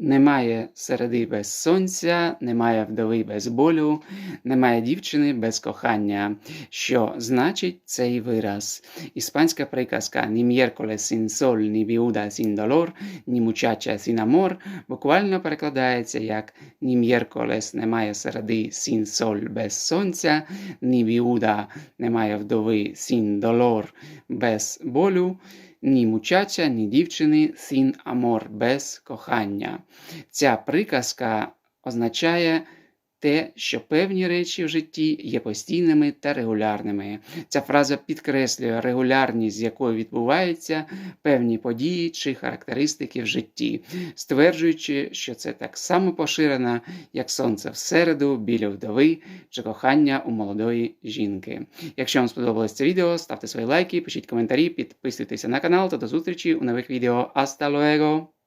Немає середи без сонця, немає вдови без болю, немає дівчини без кохання. Що значить цей вираз? Іспанська приказка «Ні miércoles sin sol, ні viuda sin dolor, ні muchacha sin amor» буквально перекладається як «Ні miércoles немає середи sin sol без сонця, ні viuda немає вдови sin dolor без болю, ні мучача, ні дівчини син амор без кохання. Ця приказка означає те, що певні речі в житті є постійними та регулярними. Ця фраза підкреслює регулярність, з якою відбуваються певні події чи характеристики в житті, стверджуючи, що це так само поширено, як сонце всереду, біля вдови чи кохання у молодої жінки. Якщо вам сподобалось це відео, ставте свої лайки, пишіть коментарі, підписуйтеся на канал та до зустрічі у нових відео. Hasta luego!